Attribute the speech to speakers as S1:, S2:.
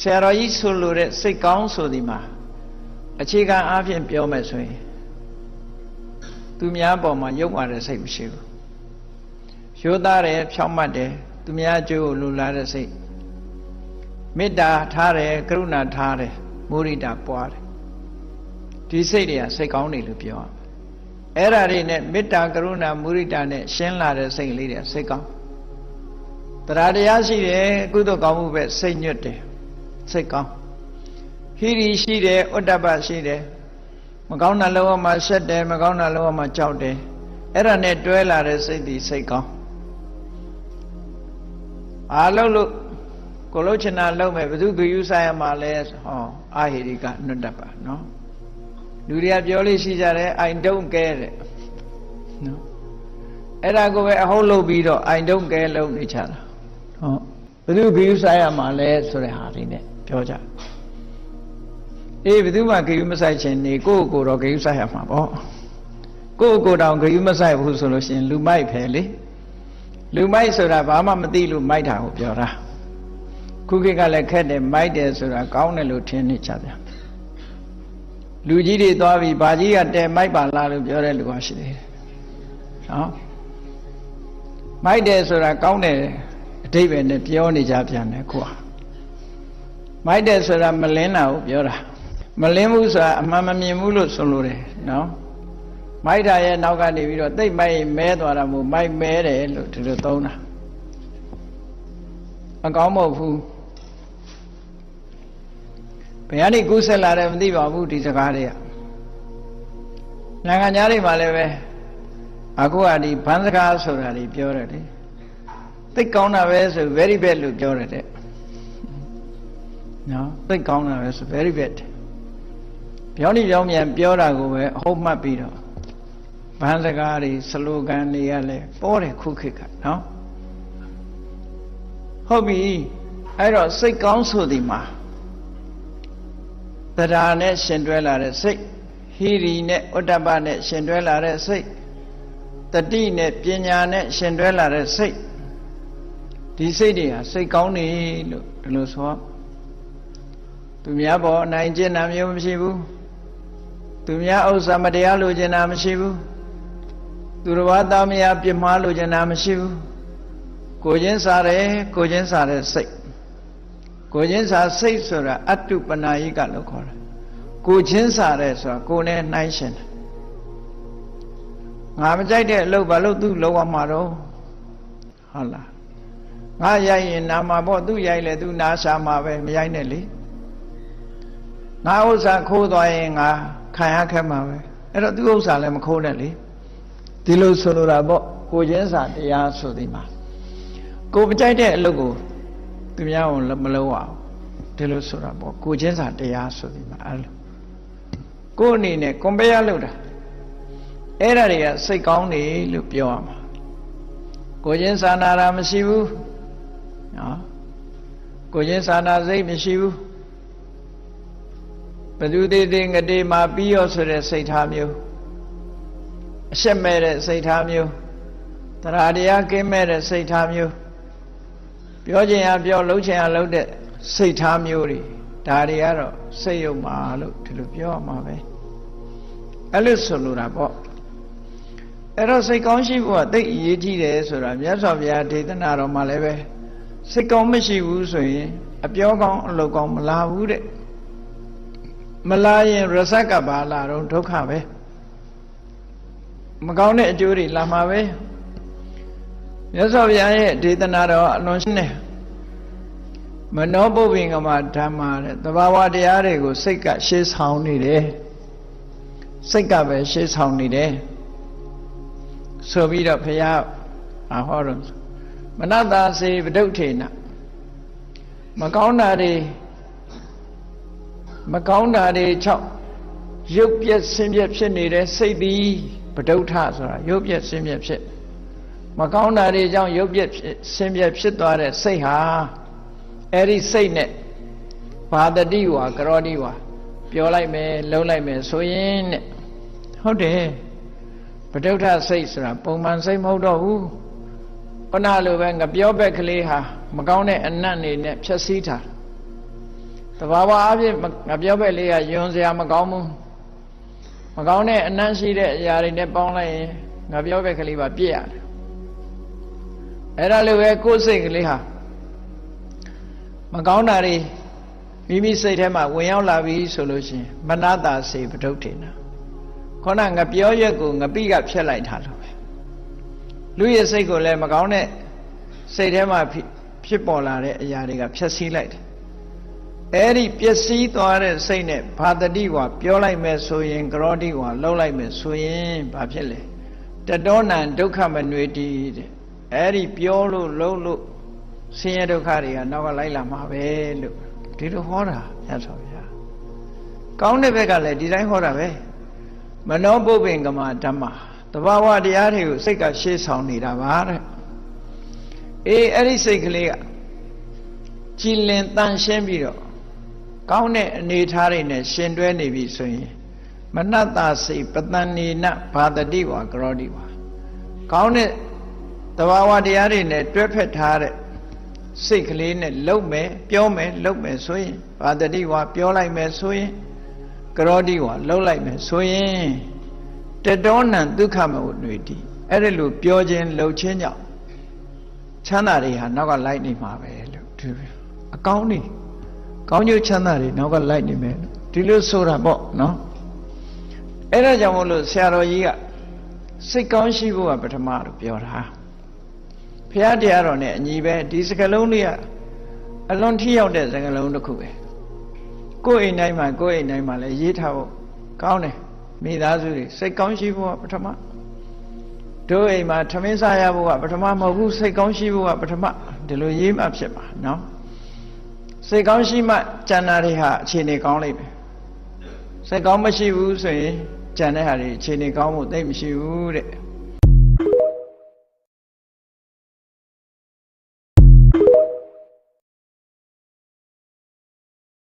S1: ဆရာတော်ကြီးဆိုလိုတဲ့စိတ်ကောင်းဆိုဒီမှာအခြေခံအားဖြင့်ပြောမယ်ဆိုရင်သူများပေါ်မှာယုံပါတဲ့စိတ်မရှိဘူးရိုးသားတယ်ဖြောင့်မတ်တယ်သူများအကျိုးကိုလူလာတဲ့စိတ်မေတ္တာထားတယ်ကရုဏာထားတယ်မုရိဒပွားတယ်ဒီစိတ်တွေကစိတ်ကောင်းတယ်လို့ပြောရမယ်အဲ့ဓာတွေနဲ့မေတ္တာကရုဏာမုရိဒနဲ့ရှင်းလာတဲ့စိတ်လေးတွေစိတ်ကောင်းတရားတရားရှိတယ်ကုသိုလ်ကောင်းမှုပဲစိတ်ညွတ်တယ် စိတ်ကောင်းဟိရိရှိတယ်ဥတ္တပရှိတယ်မကောင်းတာလောကမှာရှက်တယ်မကောင်းတာလောကမှာကြောက်တယ်အဲ့ဒါနဲ့တွဲလာတဲ့စိတ်ဒီစိတ်ကောင်းအားလုံးလို့ကိုလို့ချင်တာလုံးမဲ့ဘယ်သူဂယုဆိုင်ရမှာလဲဟောအာဟိရိကနုတ္တပနော်လူတွေကပြောလို့ရှိကြတယ် I don't care တဲ့နော်အဲ့ဒါကိုပဲအဟုတ်လုပ်ပြီးတော့ I don't care လုပ်နေကြတာဟောဘယ်သူဂယုဆိုင်ရမှာလဲဆိုတဲ့ဟာလေးနဲ့ ပြောကြအေးဘယ်သူမှဂယုမဆိုင်ခြင်းနေကိုယ့်ကိုယ်တော့ဂယုဆိုင်ရမှာပေါ့ကိုယ့်ကိုယ်တောင်ဂယုမဆိုင်ဘူးဆိုလို့ရှိရင်လူမိုက်ဖယ်လေလူမိုက်ဆိုတာဘာမှမသိလို့မိုက်တာကိုပြောတာခုခေတ်ကလည်းခက်တယ်မိုက်တယ်ဆိုတာကောင်းတယ်လို့ထင်နေကြတယ်လူကြီးတွေသွားပြီးဘာကြီးကတဲမိုက်ပါလားလို့ပြောတဲ့လူကရှိတယ်နော်မိုက်တယ်ဆိုတာကောင်းတယ်အတိတ်ပဲနဲ့ပြောနေကြပြန်တယ်ခုက မိုက်တယ်ဆိုတာမလင်းတာကိုပြောတာမလင်းဘူးဆိုတာအမှန်မမြင်ဘူးလို့ဆိုလိုတယ်နော်မိုက်တာရဲ့နောက်ကနေပြီးတော့တိတ်မိုက်မဲသွားတာမို့မိုက်မဲတယ်လို့ဒီလိုသုံးတာမကောင်းမဟုတ်ဘူးဘယ်ကနေကူးဆက်လာတယ်မသိပါဘူးဒီစကားတွေကနိုင်ငံသားတွေမှာလည်းပဲအခုကဒီဘန်းစကားဆိုတာတွေပြောတယ်လေသိကောင်းတာပဲဆို very bad လို့ပြောတယ်တဲ့ နော်သိကောင်းတာပဲဆို very bad ပြောနေပြောမြန်ပြောတာကိုပဲအဟုတ်မှတ်ပြီးတော့ဘန်းစကားတွေစလိုဂန်တွေကလည်းပေါ်တယ်ခုခေတ်ကနော်ဟုတ်ပြီအဲ့တော့စိတ်ကောင်းဆိုဒီမှာတရားနဲ့ရှင်တွဲလာတဲ့စိတ်ဟိရိနဲ့ဥတ္တပနဲ့ရှင်တွဲလာတဲ့စိတ်တတိနဲ့ပညာနဲ့ရှင်တွဲလာတဲ့စိတ်ဒီစိတ်တွေဟာစိတ်ကောင်းနေလို့ဒီလိုဆို သူများပေါ်အနိုင်ကျင့်တာမျိုးမရှိဘူးသူများဥစ္စာမတရားလိုချင်တာမရှိဘူးသူတော်ဘာသားမယားပြစ်မှားလိုချင်တာမရှိဘူးကိုချင်းစားတယ်ကိုချင်းစားတဲ့စိတ်ကိုချင်းစာစိတ်ဆိုတာအတုပနာယိကလို့ခေါ်တယ်ကိုချင်းစာတဲ့ဆိုတာကိုနဲ့နှိုင်းရှင်တယ်ငါမကြိုက်တဲ့အလုပ်ဘာလို့သူ့လောက်ရမှာတော့ဟုတ်လားငါရိုက်ရင်နာမှာပေါ့သူ့ရိုက်လေသူနာရှာမှာပဲမရိုက်နဲ့လေ ငါဥစ္စာခိုးသွားရင်ငါခံရခက်မှာပဲအဲ့တော့သူ့ဥစ္စာလည်းမခိုးနဲ့လေဒီလိုဆိုလိုတာပေါ့ကိုချင်းစာတရားဆိုဒီမှာကိုမကြိုက်တဲ့အလုပ်ကိုသူများကိုမလုပ်အောင်ဒီလိုဆိုတာပေါ့ကိုချင်းစာတရားဆိုပြီးမှအဲ့လိုကိုအနေနဲ့ကွန်ပျားလုပ်တာအဲ့ဒါတွေကစိတ်ကောင်းတယ်လို့ပြောရမှာကိုချင်းစာနာတာမရှိဘူးနော်ကိုချင်းစာနာစိတ်မရှိဘူး ဘသူသေးသေးငတေမှာပြီးရောဆိုတဲ့စိတ်ထားမျိုးအရှက်မဲ့တဲ့စိတ်ထားမျိုးတရားတရားကင်းမဲ့တဲ့စိတ်ထားမျိုးပြောချင်ရပြောလှုပ်ချင်ရလှုပ်တဲ့စိတ်ထားမျိုးတွေဒါတွေကတော့စိတ်ယုံပါလို့ဒီလိုပြောရမှာပဲအဲ့လိုဆိုလိုတာပေါ့အဲ့တော့စိတ်ကောင်းရှိဖို့ကသိအရေးကြီးတယ်ဆိုတာမြတ်စွာဘုရားဒေသနာတော်မှာလည်းပဲစိတ်ကောင်းမရှိဘူးဆိုရင်အပြောကောင်းအလုပ်ကောင်းမလာဘူးတဲ့ မလာရင်ရစကဘာလာတော့ဒုက္ခပဲမကောင်းတဲ့အကျိုးတွေလာမှာပဲမြတ်စွာဘုရားရဲ့ဒေသနာတော်အလွန်ရှင်းတယ်မနောပုပ္ပင်ကမဓမ္မတဲ့သဘာဝတရားတွေကိုစိတ်ကရှေးဆောင်နေတယ်စိတ်ကပဲရှေးဆောင်နေတယ်ဆိုပြီးတော့ဘုရားအဟောတော့မနတာစေပဒုဋ္ဌေနမကောင်းတာတွေ မကောင်းတာတွေ6ရုပ်ပြက်ဆင်းပြက်ဖြစ်နေတဲ့စိတ်သည်ပဒုဋ္ဌဆိုတာရုပ်ပြက်ဆင်းပြက်ဖြစ်မကောင်းတာတွေကြောင့်ရုပ်ပြက်ဆင်းပြက်ဖြစ်သွားတဲ့စိတ်ဟာအဲ့ဒီစိတ်နဲ့ဘာတတိဝါကရောတိဝါပြောလိုက်မယ်လုံးလိုက်မယ်ဆိုရင်တဲ့ဟုတ်တယ်ပဋုဋ္ဌစိတ်ဆိုတာပုံမှန်စိတ်မဟုတ်တော့ဘူးခုနလိုပဲငပြောဘက်ကလေးဟာမကောင်းတဲ့အနတ်နေနဲ့ဖြက်စီးတာ တဘာဝအဖြစ်ငါပြောပဲလေးကယွန်စရာမကောင်းဘူးမကောင်းတဲ့အနမ်းရှိတဲ့အရာတွေနဲ့ပေါင်းလိုက်ရင်ငါပြောပဲကလေးပါပြည့်ရတယ်အဲ့ဒါလိုပဲကိုယ်စိတ်ကလေးဟာမကောင်းတာတွေမိမိစိတ်ထဲမှာဝင်ရောက်လာပြီဆိုလို့ရှိရင်မနတာစေပဒုဋ္ဌိနာခေါနငါပြောရက်ကိုငပိကဖျက်လိုက်တာလို့ပဲလူရဲ့စိတ်ကိုလည်းမကောင်းတဲ့စိတ်ထဲမှာဖြစ်ပေါ်လာတဲ့အရာတွေကဖျက်ဆီးလိုက်တယ် အဲ့ဒီပျက်စီးသွားတဲ့စိတ်နဲ့ဘာတတိဝါပြောလိုက်မယ်ဆိုရင်ကရောတိဝါလှုပ်လိုက်မယ်ဆိုရင်ဘာဖြစ်လဲတတောနံဒုက္ခမနွေတိတဲ့အဲ့ဒီပြောလို့လှုပ်လို့ဆင်းရဲဒုက္ခတွေကနောက်ကလိုက်လာမှာပဲလို့ဒီလိုဟောတာမြတ်စွာဘုရားကောင်းတဲ့ဘက်ကလည်းဒီတိုင်းဟောတာပဲမနောပုပ္ပင်ကမဓမ္မတဘာဝတရားတွေကိုစိတ်ကရှေ့ဆောင်နေတာပါတဲ့အေးအဲ့ဒီစိတ်ကလေးကကြည်လင်တန်ရှင်းပြီးတော့ ကောင်းတဲ့အနေထားတွေနဲ့ရှင်တွဲနေပြီဆိုရင်မနတ္တစိတ်ပတန်နေနဘာတတိဝါကရောတိဝါကောင်းတဲ့တဘာဝတရားတွေနဲ့တွဲဖက်ထားတဲ့စိတ်ကလေးနဲ့လုံမယ်ပြောမယ်လုံမယ်ဆိုရင်ဘာတတိဝါပြောလိုက်မယ်ဆိုရင်ကရောတိဝါလှုပ်လိုက်မယ်ဆိုရင်တတောနံဒုက္ခမဝနွေတိအဲ့ဒါလို့ပြောခြင်းလှုပ်ခြင်းကြောင့်ချမ်းသာတွေဟာနောက်ကလိုက်နေမှာပဲလို့ဒီအကောင်းနေ ကောင်းကျိုးချမ်းသာတွေနောက်ကလိုက်နေမယ်ဒီလိုဆိုတာပေါ့နော်အဲ့ဒါကြောင့်မို့လို့ဆရာတော်ကြီးကစိတ်ကောင်းရှိဖို့ကပထမလို့ပြောတာဘုရားတရားတော်နဲ့အညီပဲဒီစကလုံးလေးကအလွန်ထိရောက်တဲ့စကလုံးတစ်ခုပဲကိုယ်အိမ်တိုင်းမှာကိုယ်အိမ်တိုင်းမှာလည်းရေးထားဖို့ကောင်းတယ်မိသားစုတွေစိတ်ကောင်းရှိဖို့ကပထမတို့အိမ်မှာထမင်းစားရဖို့ကပထမမဟုတ်ဘူးစိတ်ကောင်းရှိဖို့ကပထမဒီလိုရေးမှဖြစ်ပါနော် စိတ်ကောင်းရှိမှကျန်တာတွေဟာအခြေအနေကောင်းလိမ့်မယ်စိတ်ကောင်းမရှိဘူးဆိုရင်ကျန်တဲ့ဟာတွေအခြေအနေကောင်းမှုသိမရှိဘူးတဲ့